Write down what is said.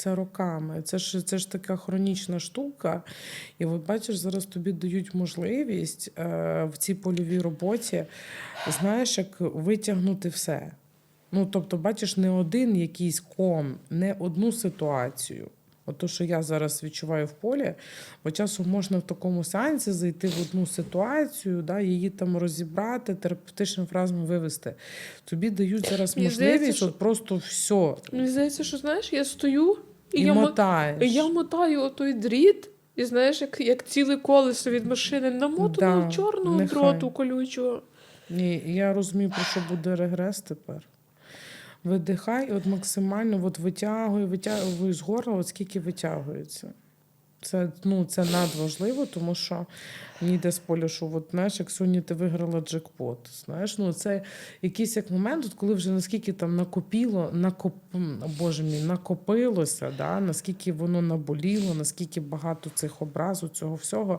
це роками. Це ж це ж така хронічна штука. І от бачиш, зараз тобі дають можливість е, в цій польовій роботі, знаєш, як витягнути все. Ну, тобто, бачиш, не один якийсь ком, не одну ситуацію. От то, що я зараз відчуваю в полі, бо часом можна в такому сеансі зайти в одну ситуацію, да, її там розібрати, терапевтичним фразами вивести. Тобі дають зараз можливість здається, що- от просто все. Мені здається, що знаєш, я стою і, І, я, мотаєш. я мотаю отой дріт, і знаєш, як, як ціле колесо від машини намотано Да, чорного нехай. дроту колючого. Ні, я розумію, про що буде регрес тепер. Видихай, от максимально от витягуй, витягуй з горла, от скільки витягується. Це, ну, це надважливо, тому що ніде з поля, що от, знаєш, як сьогодні ти виграла джекпот. Знаєш, ну, це якийсь як момент, от коли вже наскільки там накопіло, накоп... Боже мій, накопилося, да? наскільки воно наболіло, наскільки багато цих образу, цього всього.